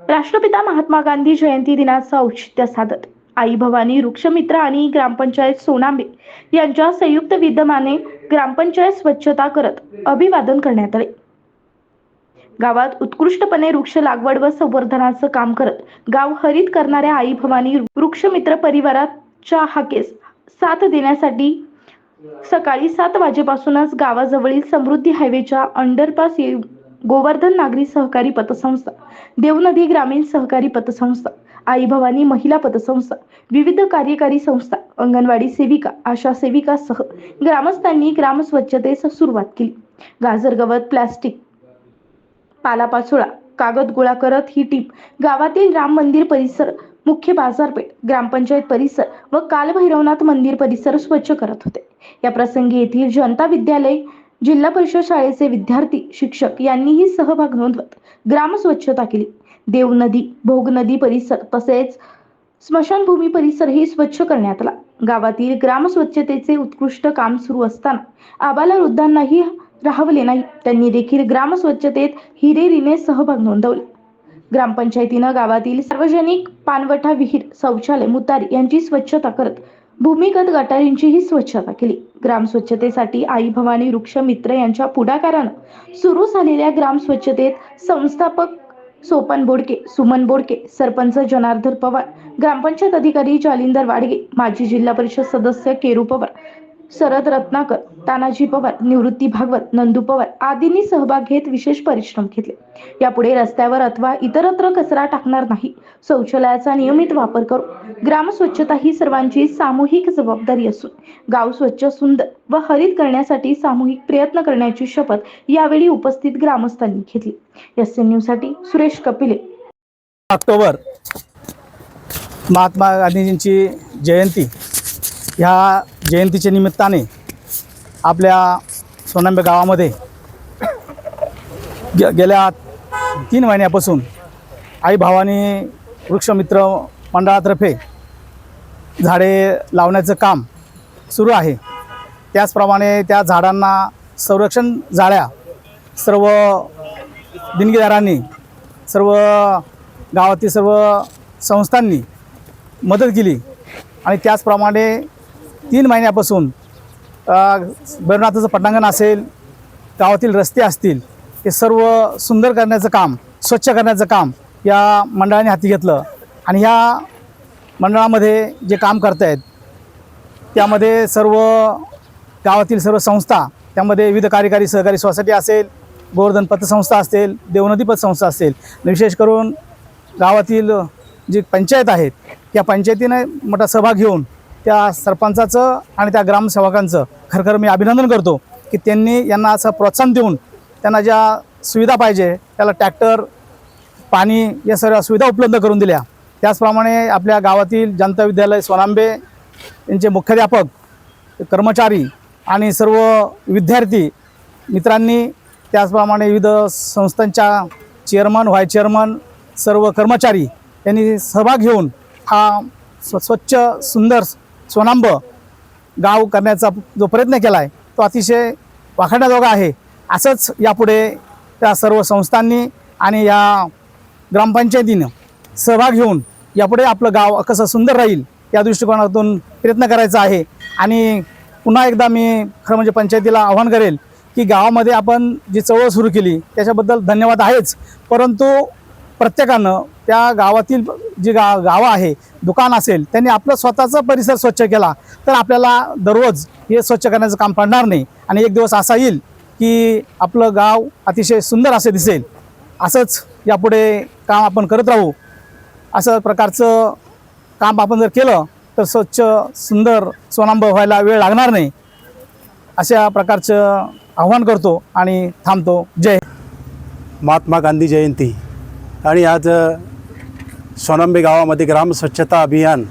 राष्ट्रपिता महात्मा गांधी जयंती दिनाचं औचित्य साधत आई भवानी वृक्षमित्र आणि ग्रामपंचायत सोनांबे यांच्या संयुक्त विद्यमाने ग्रामपंचायत स्वच्छता करत अभिवादन करण्यात आले. गावात उत्कृष्टपणे वृक्ष लागवड व संवर्धनाचं काम करत गाव हरित करणाऱ्या आई भवानी वृक्षमित्र परिवाराच्या हाकेस साथ देण्यासाठी सकाळी सात वाजेपासूनच गावाजवळील समृद्धी हायवेच्या अंडरपास येऊन गोवर्धन नागरी सहकारी पतसंस्था देवनदी ग्रामीण सहकारी पतसंस्था आई भवानी महिला पतसंस्था विविध कार्यकारी संस्था अंगणवाडी सेविका आशा सेविका सह ग्रामस्थांनी ग्राम स्वच्छतेस सुरुवात केली. गाजर गवत प्लास्टिक पालापाचोळा कागद गोळा करत ही टीम गावातील राम मंदिर परिसर मुख्य बाजारपेठ ग्रामपंचायत परिसर व कालभैरवनाथ मंदिर परिसर स्वच्छ करत होते. या प्रसंगी येथील जनता विद्यालय जिल्हा परिषद शाळेचे विद्यार्थी शिक्षक यांनीही सहभाग नोंदवत ग्राम स्वच्छता केली. देव नदी भोग नदी परिसर तसेच स्मशानभूमी परिसरही स्वच्छ करण्यात आला. गावातील ग्राम स्वच्छतेचे उत्कृष्ट काम सुरू असताना आबाला वृद्धांनाही राहवले नाही. त्यांनी देखील ग्राम स्वच्छतेत हिरेरीने सहभाग नोंदवला. ग्रामपंचायतीनं गावातील सार्वजनिक पानवठा विहीर शौचालय मुतारी यांची स्वच्छता करत भूमिगत गटारींचीही स्वच्छता केली. ग्राम स्वच्छतेसाठी आई भवानी वृक्ष मित्र यांच्या पुढाकारानं सुरू झालेल्या ग्राम स्वच्छतेत संस्थापक सोपन बोडके सुमन बोडके सरपंच जनार्दन पवार ग्रामपंचायत अधिकारी जालिंदर वाडगे माजी जिल्हा परिषद सदस्य केरू पवार शरद रत्नाकर तानाजी पवार निवृत्ती भागवत नंदू पवार आदींनी सहभाग घेत विशेष परिश्रम घेतले. यापुढे रस्त्यावर अथवा इतरत्र कचरा टाकणार नाही. शौचालयाचा नियमित वापर करू. ग्राम स्वच्छता ही सर्वांची सामूहिक जबाबदारी असून गाव स्वच्छ सुंदर व हरित करण्यासाठी सामूहिक प्रयत्न करण्याची शपथ यावेळी उपस्थित ग्रामस्थांनी घेतली. एस एन न्यूजसाठी सुरेश कपिले. ऑक्टोबर. महात्मा गांधीजींची जयंती. ह्या जयंतीच्या निमित्ताने आपल्या सोनांबे गावामध्ये गे गेल्या तीन महिन्यापासून आई भावानी वृक्षमित्र मंडळातर्फे झाडे लावण्याचं काम सुरू आहे. त्याचप्रमाणे त्या झाडांना संरक्षण जाळ्या सर्व दिनगीदारांनी सर्व गावातील सर्व संस्थांनी मदत केली आणि त्याचप्रमाणे तीन महिन्यापासून भैरवनाथाचं पटांगण असेल गावातील रस्ते असतील हे सर्व सुंदर करण्याचं काम स्वच्छ करण्याचं काम या मंडळाने हाती घेतलं. आणि ह्या मंडळामध्ये जे काम करत आहेत त्यामध्ये सर्व गावातील सर्व संस्था त्यामध्ये विविध कार्यकारी सहकारी सोसायटी असेल गोवर्धन पतसंस्था असेल देवनदी पतसंस्था असेल विशेष करून गावातील जी पंचायत आहेत या पंचायतीने मोठा सहभाग घेऊन त्या सरपंचाचं आणि त्या ग्रामसेवकांचं खरखर मी अभिनंदन करतो की त्यांनी यांना असं प्रोत्साहन देऊन त्यांना ज्या सुविधा पाहिजे त्याला ट्रॅक्टर पाणी या सर्व सुविधा उपलब्ध करून दिल्या. त्याचप्रमाणे आपल्या गावातील जनता विद्यालय सोनांबे यांचे मुख्याध्यापक कर्मचारी आणि सर्व विद्यार्थी मित्रांनी त्याचप्रमाणे विविध संस्थांच्या चेअरमन व्हाय चेअरमन सर्व कर्मचारी यांनी सहभाग घेऊन हा स्व स्वच्छ सुंदर सोनांब गाव करण्याचा जो प्रयत्न केला आहे तो अतिशय वाखाणण्याजोगा आहे. असंच यापुढे त्या सर्व संस्थांनी आणि या ग्रामपंचायतीनं सहभाग घेऊन यापुढे आपलं गाव कसं सुंदर राहील या दृष्टिकोनातून प्रयत्न करायचा आहे. आणि पुन्हा एकदा मी खरं म्हणजे पंचायतीला आव्हान करेल की गावामध्ये आपण जी चळवळ सुरू केली त्याच्याबद्दल धन्यवाद आहेच. परंतु प्रत्येकानं त्या गावातील जी गा गावं आहे दुकान असेल त्यांनी आपलं स्वतःचा परिसर स्वच्छ केला तर आपल्याला दररोज हे स्वच्छ करण्याचं काम पडणार नाही. आणि एक दिवस असा येईल की आपलं गाव अतिशय सुंदर असे दिसेल. असंच यापुढे काम आपण करत राहू. असं प्रकारचं काम आपण जर केलं तर स्वच्छ सुंदर स्वनांब व्हायला वेळ लागणार नाही. अशा प्रकारचं आव्हान करतो आणि थांबतो. जय महात्मा गांधी जयंती. आणि आज सोनांबे गावामध्ये ग्राम स्वच्छता अभियान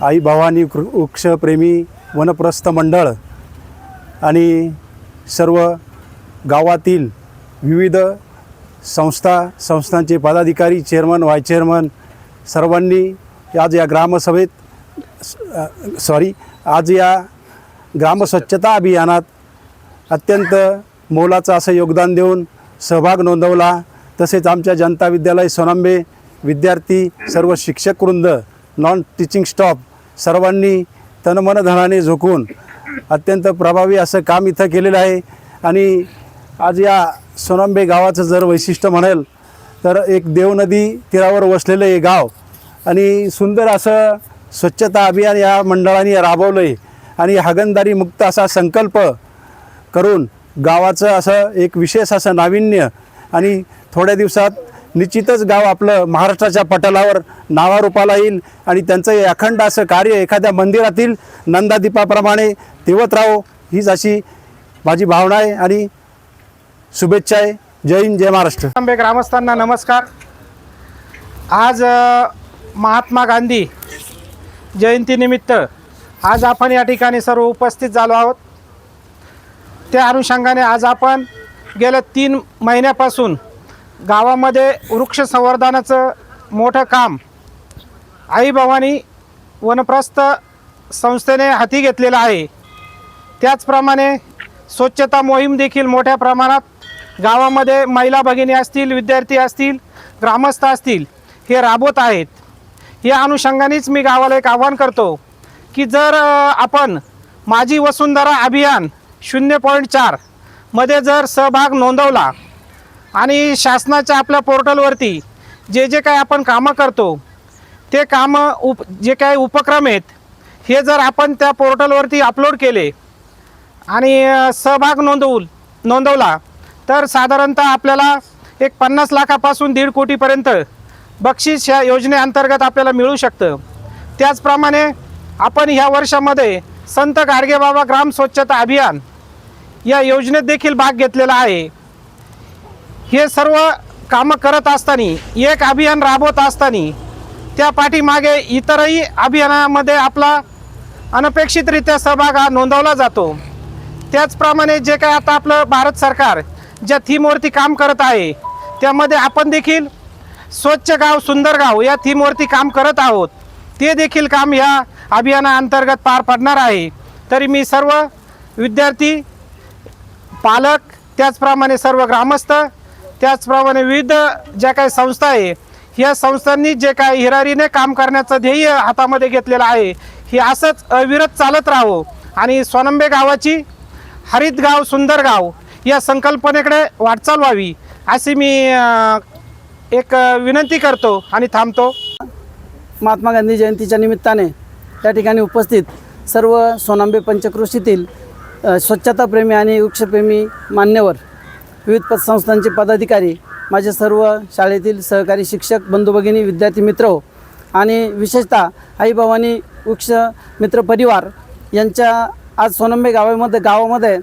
आई भवानी वृक्षप्रेमी वनप्रस्थ मंडळ आणि सर्व गावातील विविध संस्था संस्थांचे पदाधिकारी चेअरमन व्हाय चेअरमन सर्वांनी आज या ग्रामसभेत सॉरी आज या ग्रामस्वच्छता अभियानात अत्यंत मोलाचं असं योगदान देऊन सहभाग नोंदवला. तसेच आमच्या जनता विद्यालय सोनांबे विद्यार्थी सर्व शिक्षकवृंद नॉन टीचिंग स्टॉप सर्वांनी तनमनधनाने झोकून अत्यंत प्रभावी असं काम इथं केलेलं आहे. आणि आज या सोनांबे गावाचं जर वैशिष्ट्य म्हणाल तर एक देवनदी तीरावर वसलेलं हे गाव आणि सुंदर असं स्वच्छता अभियान या मंडळाने राबवलं आहे आणि हागणदारी मुक्त असा संकल्प करून गावाचं असं एक विशेष असं नाविन्य आणि थोड्या दिवसात निश्चितच गाव आपलं महाराष्ट्राच्या पटलावर नावारूपाला येईल आणि त्यांचं हे अखंड असं कार्य एखाद्या मंदिरातील नंदादीपाप्रमाणे तेवत राहो हीच अशी माझी भावना आहे आणि शुभेच्छा आहे. जय हिंद जय महाराष्ट्र. आंबे ग्रामस्थांना नमस्कार. आज महात्मा गांधी जयंतीनिमित्त आज आपण या ठिकाणी सर्व उपस्थित झालो आहोत. त्या अनुषंगाने आज आपण गेल्या तीन महिन्यापासून गावामध्ये वृक्ष संवर्धनाचं मोठं काम आई भवानी वनप्रस्थ संस्थेने हाती घेतलेलं आहे. त्याचप्रमाणे स्वच्छता मोहीम देखील मोठ्या प्रमाणात गावामध्ये महिला भगिनी असतील विद्यार्थी असतील ग्रामस्थ असतील हे राबवत आहेत. या अनुषंगानेच मी गावाला एक आव्हान करतो की जर आपण माझी वसुंधरा अभियान शून्य पॉईंट चारमध्ये जर सहभाग नोंदवला आणि शासनाच्या आपल्या पोर्टलवरती जे जे काय आपण कामं करतो ते कामं उप जे काही उपक्रम आहेत हे जर आपण त्या पोर्टलवरती अपलोड केले आणि सहभाग नोंदवू नोंदवला तर साधारणतः आपल्याला एक पन्नास लाखापासून दीड कोटीपर्यंत बक्षीस ह्या योजनेअंतर्गत आपल्याला मिळू शकतं. त्याचप्रमाणे आपण ह्या वर्षामध्ये संत गाडगेबाबा ग्राम स्वच्छता अभियान या योजनेत देखील भाग घेतलेला आहे. हे सर्व कामं करत असताना एक अभियान राबवत असताना त्या पाठीमागे इतरही अभियानामध्ये आपला अनपेक्षितरित्या सहभाग हा नोंदवला जातो. त्याचप्रमाणे जे काय आता आपलं भारत सरकार ज्या थीमवरती काम करत आहे त्यामध्ये आपण देखील स्वच्छ गाव सुंदर गाव या थीमवरती काम करत आहोत. ते देखील काम ह्या अभियानाअंतर्गत पार पडणार आहे. तरी मी सर्व विद्यार्थी पालक त्याचप्रमाणे सर्व ग्रामस्थ त्याचप्रमाणे विविध ज्या काही संस्था आहे या संस्थांनी जे काय हिरारीने काम करण्याचं ध्येय हातामध्ये घेतलेलं आहे हे असंच अविरत चालत राहावं आणि सोनंबे गावाची हरित गाव सुंदर गाव या संकल्पनेकडे वाटचाल व्हावी अशी मी एक विनंती करतो आणि थांबतो. महात्मा गांधी जयंतीच्या निमित्ताने त्या ठिकाणी उपस्थित सर्व सोनांबे पंचकृषीतील स्वच्छताप्रेमी आणि वृक्षप्रेमी मान्यवर विविध पतसंस्थांचे पदाधिकारी माझे सर्व शाळेतील सहकारी शिक्षक बंधू भगिनी विद्यार्थी मित्र हो, आणि विशेषतः आई भवानी वृक्ष मित्र परिवार यांच्या आज सोनंबे गावामध्ये गावामध्ये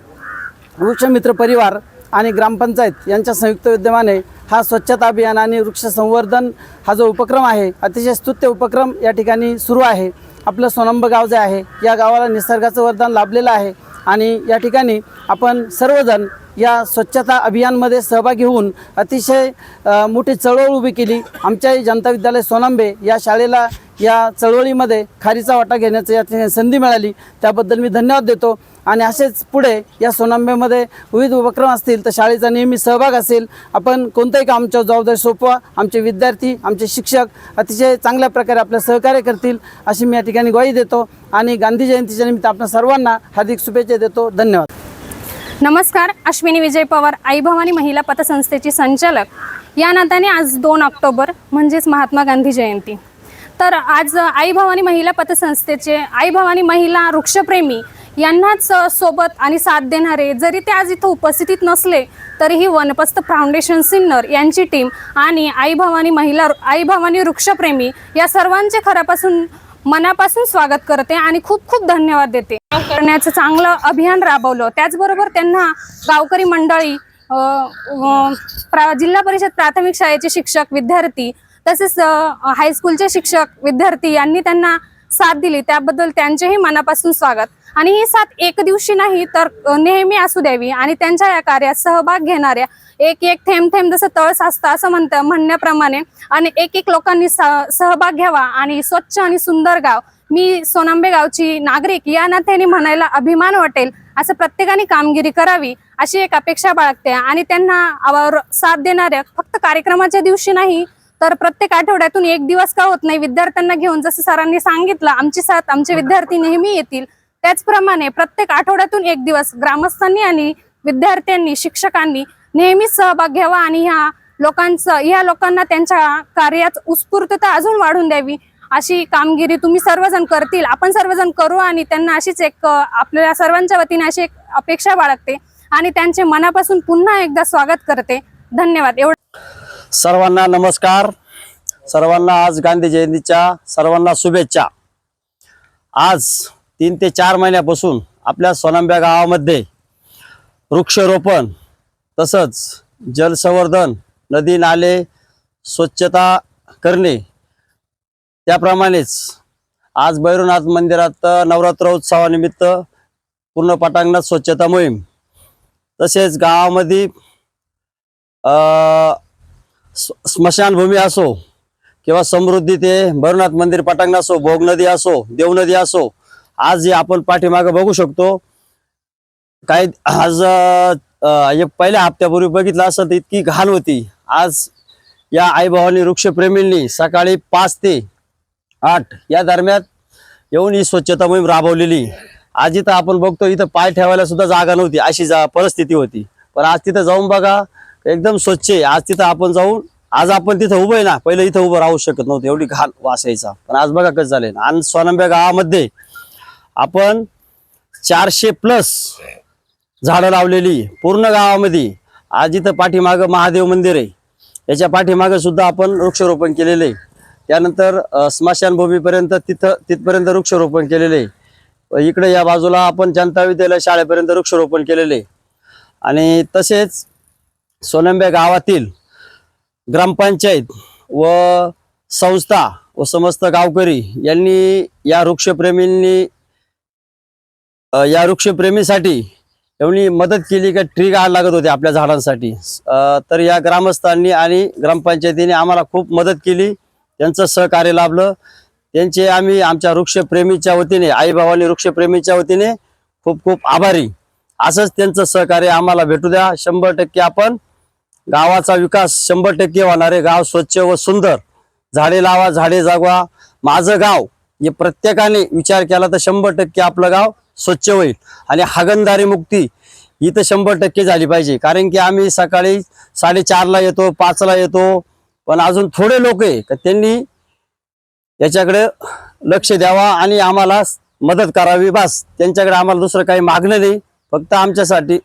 वृक्षमित्र परिवार आणि ग्रामपंचायत यांच्या संयुक्त विद्यमाने हा स्वच्छता अभियान आणि वृक्ष संवर्धन हा जो उपक्रम आहे अतिशय स्तुत्य उपक्रम या ठिकाणी सुरू आहे. आपलं सोनंब गाव जे आहे या गावाला निसर्गाचं वरदान लाभलेलं आहे आणि या ठिकाणी आपण सर्वजण या स्वच्छता अभियानमध्ये सहभागी होऊन अतिशय मोठी चळवळ उभी केली. आमच्याही जनता विद्यालय सोनांबे या शाळेला या चळवळीमध्ये खारीचा वाटा घेण्याची या संधी मिळाली. त्याबद्दल मी धन्यवाद देतो. आणि असेच पुढे या सोनांबेमध्ये विविध उपक्रम असतील तर शाळेचा नेहमी सहभाग असेल. आपण कोणतंही काम आमच्या जबाबदारी सोपवा. आमचे विद्यार्थी आमचे शिक्षक अतिशय चांगल्या प्रकारे आपलं सहकार्य करतील अशी मी या ठिकाणी ग्वाही देतो. आणि गांधी जयंतीच्या निमित्त आपण सर्वांना हार्दिक शुभेच्छा देतो. धन्यवाद. नमस्कार अश्विनी विजय पवार आई भवानी महिला पतसंस्थेची संचालक. या नात्याने आज दोन ऑक्टोबर म्हणजेच महात्मा गांधी जयंती. तर आज आई भवानी महिला पतसंस्थेचे आई भवानी महिला वृक्षप्रेमी यांनाच सोबत आणि साथ देणारे जरी ते आज इथं उपस्थितीत नसले तरीही वनपस्त फाउंडेशन सिन्नर यांची टीम आणि आई भवानी महिला आई भवानी वृक्षप्रेमी या सर्वांचे खऱ्यापासून मनापासून स्वागत करते आणि खूप खूप धन्यवाद देते. करण्याचं चांगलं अभियान राबवलं. त्याचबरोबर त्यांना गावकरी मंडळी जिल्हा परिषद प्राथमिक शाळेचे शिक्षक विद्यार्थी तसेच हायस्कूलचे शिक्षक विद्यार्थी यांनी त्यांना साथ दिली. त्याबद्दल त्यांचेही मनापासून स्वागत. आणि ही साथ एक दिवशी नाही तर नेहमी असू द्यावी आणि त्यांच्या या कार्यात सहभाग घेणाऱ्या एक एक थेंब थेंब जसं तळ साचतं असं म्हणतं म्हणण्याप्रमाणे. आणि एक एक लोकांनी सहभाग घ्यावा आणि स्वच्छ आणि सुंदर गाव मी सोनांबे गावची नागरिक या नात्याने म्हणायला अभिमान वाटेल असं प्रत्येकाने कामगिरी करावी अशी एक अपेक्षा बाळगते. आणि त्यांना साथ देणाऱ्या फक्त कार्यक्रमाच्या दिवशी नाही तर प्रत्येक आठवड्यातून एक दिवस का होत नाही विद्यार्थ्यांना घेऊन जसं सरांनी सांगितलं आमची साथ आमचे विद्यार्थी नेहमी येतील. त्याचप्रमाणे प्रत्येक आठवड्यातून एक दिवस ग्रामस्थांनी आणि विद्यार्थ्यांनी शिक्षकांनी नेहमीच सहभाग घ्यावा आणि ह्या लोकांचं या लोकांना त्यांच्या कार्यात उत्स्फूर्तता अजून वाढून द्यावी. अशी कामगिरी तुम्ही सर्वजण करतील आपण सर्वजण करू आणि त्यांना अशीच एक आपल्या सर्वांच्या वतीने अशी एक अपेक्षा बाळगते आणि त्यांचे मनापासून पुन्हा एकदा स्वागत करते. धन्यवाद. एवढं सर्वांना नमस्कार. सर्वांना आज गांधी जयंतीच्या सर्वांना शुभेच्छा. आज तीन ते चार महिन्यापासून आपल्या सोनांब्या गावामध्ये वृक्षरोपण तसंच जलसंवर्धन नदी नाले स्वच्छता करणे त्याप्रमाणेच आज भैरवनाथ मंदिरात नवरात्र उत्सवानिमित्त पूर्ण पटांगणात स्वच्छता मोहीम. तसेच गावामध्ये स्मशानभूमी असो किंवा समृद्धी ते भैरवनाथ मंदिर पटांगण असो भोग नदी असो देवनदी असो आज जे आपण पाठीमागं बघू शकतो काही आज एक पहिल्या हप्त्यापूर्वी बघितलं असं तर इतकी घाण होती. आज या आईभावानी वृक्षप्रेमींनी सकाळी पाच ते आठ. या दरम्यान येऊन ही स्वच्छता मोहीम राबवलेली. आज इथं आपण बघतो इथं पाय ठेवायला सुद्धा जागा नव्हती. अशी जा परिस्थिती होती. पण आज तिथं जाऊन बघा एकदम स्वच्छ आहे. आज तिथं आपण जाऊन आज आपण तिथं उभं आहे ना पहिलं इथं उभं राहू शकत नव्हतं. एवढी घाण वासायचा. पण आज बघा कसं झालंय आणि स्वानंब्या गावामध्ये आपण चारशे प्लस झाडं लावलेली पूर्ण गावामध्ये. आज इथं पाठीमागं महादेव मंदिर आहे. याच्या पाठीमागं सुद्धा आपण वृक्षारोपण केलेलं आहे. त्यानंतर स्मशानभूमीपर्यंत तिथं तिथपर्यंत वृक्षारोपण केलेलं आहे. इकडे या बाजूला आपण जनता विद्यालय शाळेपर्यंत वृक्षारोपण केलेले आणि तसेच सोनंब्या गावातील ग्रामपंचायत व संस्था व समस्त गावकरी यांनी या वृक्षप्रेमींनी या वृक्षप्रेमीसाठी एवढी मदत केली का ट्री गाड लागत होते आपल्या झाडांसाठी. तर या ग्रामस्थांनी आणि ग्रामपंचायतीने आम्हाला खूप मदत केली. त्यांचं सहकार्य लाभलं. त्यांचे आम्ही आमच्या वृक्षप्रेमीच्या वतीने आईबाबांनी वृक्षप्रेमीच्या वतीने खूप खूप आभारी. असंच त्यांचं सहकार्य आम्हाला भेटू द्या. शंभर टक्के आपण गावाचा विकास शंभर टक्के होणार आहे. गाव स्वच्छ व सुंदर. झाडे लावा झाडे जागवा. माझं गाव हे प्रत्येकाने विचार केला तर शंभर टक्के आपलं गाव स्वच्छ होईल. आणि हागणदारी मुक्ती ही तर शंभर टक्के झाली पाहिजे. कारण की आम्ही सकाळी साडेचारला येतो पाचला येतो. पण अजून थोडे लोक आहे का त्यांनी याच्याकडे लक्ष द्यावा आणि आम्हाला मदत करावी. बस त्यांच्याकडे आम्हाला दुसरं काही मागणं नाही. फक्त आमच्यासाठी